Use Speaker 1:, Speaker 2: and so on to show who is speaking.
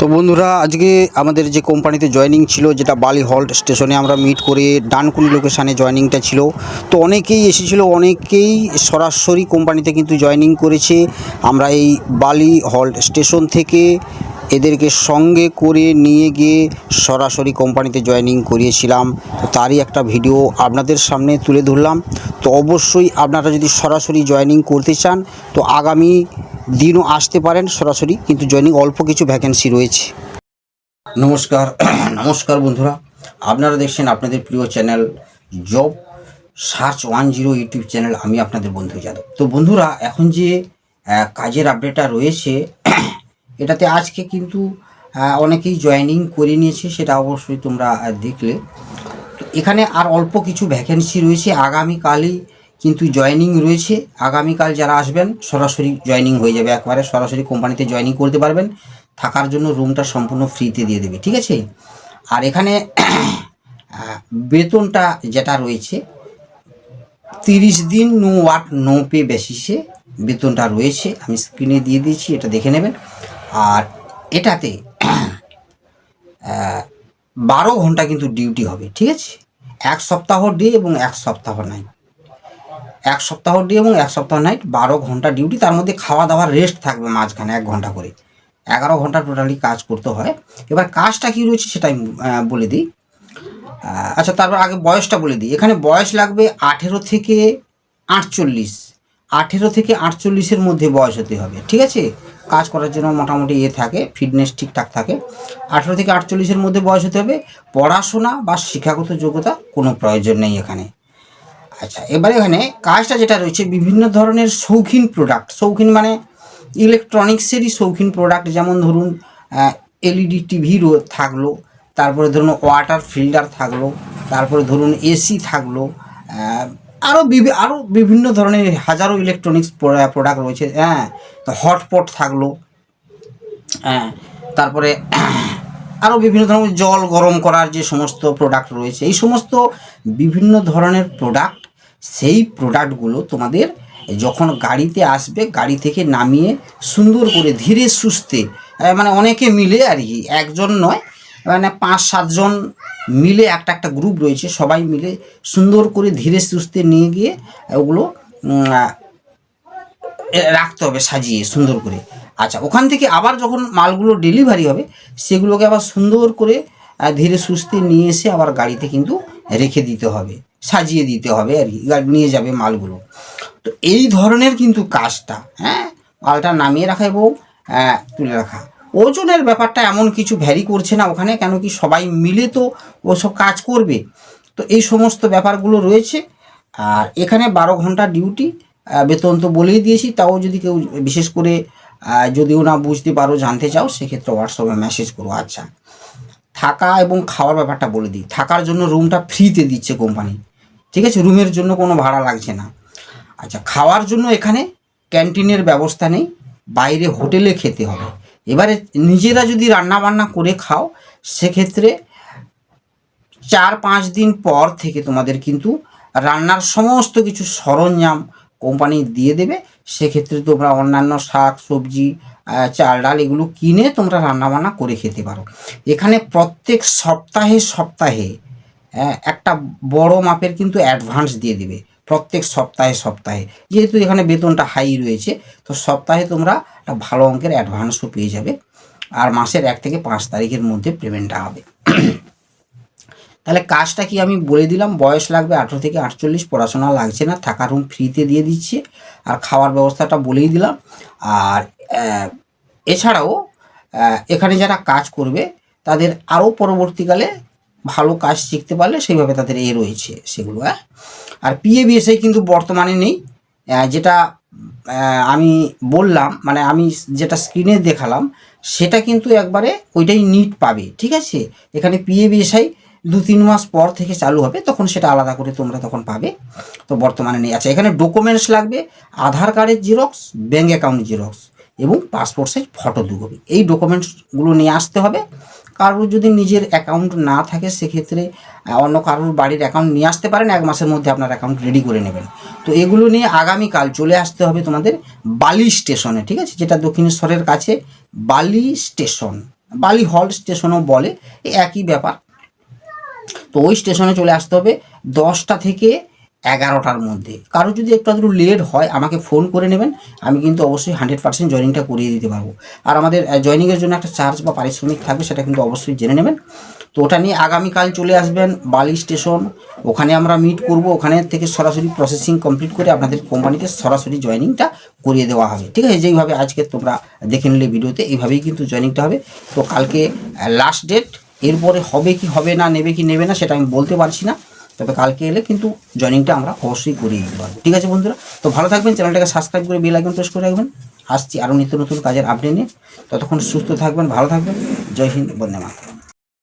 Speaker 1: তো বন্ধুরা, আজকে আমাদের যে কোম্পানিতে জয়েনিং ছিল, যেটা বালি হল্ট স্টেশনে আমরা মিট করে ডানকুনি লোকেশানে জয়েনিংটা ছিল। তো অনেকেই এসেছিল, অনেকেই সরাসরি কোম্পানিতে কিন্তু জয়েনিং করেছে। আমরা এই বালি হল্ট স্টেশন থেকে এদেরকে সঙ্গে করে নিয়ে গিয়ে সরাসরি কোম্পানিতে জয়েনিং করিয়েছিলাম। তারই একটা ভিডিও আপনাদের সামনে তুলে ধরলাম। তো অবশ্যই আপনারা যদি সরাসরি জয়েনিং করতে চান, তো আগামী দিনও আসতে পারেন সরাসরি, কিন্তু জয়েনিং অল্প কিছু ভ্যাকেন্সি রয়েছে। নমস্কার নমস্কার বন্ধুরা। আপনারা দেখছেন আপনাদের প্রিয় channel job search one zero YouTube channel আমি আপনাদের বন্ধু যাদব। তো বন্ধুরা, এখন যে কাজের আপডেটটা রয়েছে, এটাতে আজকে কিন্তু অনেকেই জয়েনিং করে নিয়েছে, সেটা অবশ্যই তোমরা দেখলে। এখানে আর অল্প কিছু ভ্যাকেন্সি রয়েছে। আগামীকালই কিন্তু জয়েনিং রয়েছে। আগামীকাল যারা আসবেন, সরাসরি জয়েনিং হয়ে যাবে। একবারে সরাসরি কোম্পানিতে জয়েনিং করতে পারবেন। থাকার জন্য রুমটা সম্পূর্ণ ফ্রিতে দিয়ে দেবে, ঠিক আছে? আর এখানে বেতনটা যেটা রয়েছে, তিরিশ দিন নো ওয়াট নো পে বেসিসে বেতনটা রয়েছে। আমি স্ক্রিনে দিয়ে দিয়েছি, এটা দেখে নেবেন। আর এটাতে বারো ঘণ্টা কিন্তু ডিউটি হবে, ঠিক আছে? এক সপ্তাহ ডে এবং এক সপ্তাহ নাইট এক সপ্তাহ ডে এবং এক সপ্তাহ নাইট বারো ঘণ্টা ডিউটি তার মধ্যে খাওয়া দাওয়ার রেস্ট থাকবে মাঝখানে এক ঘণ্টা করে। এগারো ঘণ্টা টোটালি কাজ করতে হয়। এবার কাজটা কী রয়েছে সেটা আমি বলে দিই। আচ্ছা তারপর আগে বয়সটা বলে দিই। এখানে বয়স লাগবে আঠেরো থেকে আটচল্লিশ। আঠেরো থেকে আটচল্লিশের মধ্যে বয়স হতে হবে, ঠিক আছে? কাজ করার জন্য মোটামুটি ইয়ে থাকে ফিটনেস ঠিকঠাক থাকে। আঠেরো থেকে আটচল্লিশের মধ্যে বয়স হতে হবে। পড়াশোনা বা শিক্ষাগত যোগ্যতা কোনো প্রয়োজন নেই এখানে। আচ্ছা এবারে এখানে কাজটা যেটা রয়েছে, বিভিন্ন ধরনের শৌখিন প্রোডাক্ট শৌখিন মানে ইলেকট্রনিক্সেরই শৌখিন প্রোডাক্ট যেমন ধরুন এলইডি টিভি থাকল, তারপরে ধরুন ওয়াটার ফিল্টার থাকল, তারপরে ধরুন এসি থাকল আরও বিভি আরও বিভিন্ন ধরনের হাজারো ইলেকট্রনিক্স প্রোডাক্ট রয়েছে হ্যাঁ তো হটপট থাকল হ্যাঁ তারপরে আরও বিভিন্ন ধরনের জল গরম করার যে সমস্ত প্রোডাক্ট রয়েছে, এই সমস্ত বিভিন্ন ধরনের প্রোডাক্ট সেই প্রোডাক্টগুলো তোমাদের যখন গাড়িতে আসবে, গাড়ি থেকে নামিয়ে সুন্দর করে ধীরে সুস্থে মানে অনেকে মিলে আর কি, একজন নয় মানে পাঁচ, সাতজন মিলে একটা একটা গ্রুপ রয়েছে, সবাই মিলে সুন্দর করে ধীরে সুস্থে নিয়ে গিয়ে ওগুলো রাখতে হবে, সাজিয়ে সুন্দর করে। আচ্ছা ওখান থেকে আবার যখন মালগুলো ডেলিভারি হবে, সেগুলোকে আবার সুন্দর করে ধীরে সুস্থে নিয়ে এসে আবার গাড়িতে কিন্তু রেখে দিতে হবে। সাজিয়ে দিতে হবে আর কি নিয়ে যাবে মালগুলো। তো এই ধরনের কিন্তু কাজটা হ্যাঁ? মালটা নামিয়ে রাখা এবং তুলে রাখা। ওজনের ব্যাপারটা এমন কিছু ভ্যারি করছে না ওখানে, কেন কি সবাই মিলে তো ওসব কাজ করবে? তো এই সমস্ত ব্যাপারগুলো রয়েছে। আর এখানে বারো ঘণ্টা ডিউটি বেতন তো বলেই দিয়েছি, তাও যদি কেউ বিশেষ করে যদিও না বুঝতে পারো, জানতে চাও, সেক্ষেত্রে হোয়াটসঅ্যাপে মেসেজ করো। আচ্ছা থাকা এবং খাওয়ার ব্যাপারটা বলে দিই। থাকার জন্য রুমটা ফ্রিতে দিচ্ছে কোম্পানি ঠিক আছে? রুমের জন্য কোনো ভাড়া লাগছে না। আচ্ছা খাওয়ার জন্য এখানে ক্যান্টিনের ব্যবস্থা নেই। বাইরে হোটেলে খেতে হবে। এবারে নিজেরা যদি রান্না বান্না করে খাও, সেক্ষেত্রে চার পাঁচ দিন পর থেকে তোমাদের কিন্তু রান্নার সমস্ত কিছু সরঞ্জাম কোম্পানি দিয়ে দেবে। সেক্ষেত্রে তোমরা অন্যান্য শাক, সবজি চাল, ডাল এগুলো কিনে তোমরা রান্নাবান্না করে খেতে পারো। এখানে প্রত্যেক সপ্তাহে সপ্তাহে একটা বড় মাপের কিন্তু অ্যাডভান্স দিয়ে দেবে, প্রত্যেক সপ্তাহে সপ্তাহে। যেহেতু এখানে বেতনটা হাই রয়েছে, তো সপ্তাহে তোমরা একটা ভালো অঙ্কের অ্যাডভান্সও পেয়ে যাবে। আর মাসের এক থেকে পাঁচ তারিখের মধ্যে পেমেন্টটা হবে। তাহলে কাজটা কি আমি বলে দিলাম? বয়স লাগবে আঠেরো থেকে আটচল্লিশ, পড়াশোনা লাগছে না থাকার রুম ফ্রিতে দিয়ে দিচ্ছে। আর খাওয়ার ব্যবস্থাটা বলেই দিলাম। আর এছাড়াও এখানে যারা কাজ করবে, তাদের আরও পরবর্তীকালে ভালো কাজ শিখতে পারলে সেইভাবে তাদের এ রয়েছে সেগুলো হ্যাঁ আর পিএ বিএসআই কিন্তু বর্তমানে নেই যেটা আমি বললাম মানে আমি যেটা স্ক্রিনে দেখালাম, সেটা কিন্তু একবারে ওইটাই নিট পাবে, ঠিক আছে? এখানে পিএ বিএসআই দু তিন মাস পর থেকে চালু হবে, তখন সেটা আলাদা করে তোমরা তখন পাবে, তো বর্তমানে নেই। আচ্ছা এখানে ডকুমেন্টস লাগবে, আধার কার্ডের জিরক্স ব্যাঙ্ক অ্যাকাউন্ট জিরক্স এবং পাসপোর্ট সাইজ ফটো দু এই ডকুমেন্টসগুলো নিয়ে আসতে হবে কারোর যদি নিজের অ্যাকাউন্ট না থাকে, সেক্ষেত্রে অন্য কারোর বাড়ির অ্যাকাউন্ট নিয়ে আসতে পারেন, এক মাসের মধ্যে আপনার অ্যাকাউন্ট রেডি করে নেবেন। তো এগুলো নিয়ে আগামীকাল চলে আসতে হবে তোমাদের বালি স্টেশনে, ঠিক আছে? যেটা দক্ষিণেশ্বরের কাছে বালি স্টেশন। বালি হল স্টেশনও বলে, একই ব্যাপার। তো ওই স্টেশনে চলে আসতে হবে দশটা থেকে এগারোটার মধ্যে। কারও যদি একটু আধটু লেট হয়, আমাকে ফোন করে নেবেন, আমি কিন্তু অবশ্যই হান্ড্রেড পার্সেন্ট জয়েনিংটা করিয়ে দিতে পারব। আর আমাদের জয়েনিংয়ের জন্য একটা চার্জ বা পারিশ্রমিক থাকবে, সেটা কিন্তু অবশ্যই জেনে নেবেন। তো ওটা নিয়ে আগামীকাল চলে আসবেন বালি স্টেশন। ওখানে আমরা মিট করব, ওখানে থেকে সরাসরি প্রসেসিং কমপ্লিট করে আপনাদের কোম্পানিতে সরাসরি জয়েনিংটা করিয়ে দেওয়া হবে। ঠিক আছে? যেইভাবে আজকে তোমরা দেখে নিলে ভিডিওতে, এইভাবেই কিন্তু জয়েনিংটা হবে। তো কালকে লাস্ট ডেট এরপরে হবে কি, হবে না, নেবে কি, নেবে না, সেটা আমি বলতে পারছি না। তবে কালকে এলে কিন্তু জয়নিংটা আমরা অবশ্যই করিয়ে দিতে পারব। ঠিক আছে বন্ধুরা? তো ভালো থাকবেন, চ্যানেলটাকে সাবস্ক্রাইব করে বেল আইকন প্রেস করে রাখবেন। আসছি আরও নিত্য নতুন কাজের আপডেট নিয়ে। ততক্ষণ সুস্থ থাকবেন, ভালো থাকবেন। জয় হিন্দ, বন্দে মাতরম।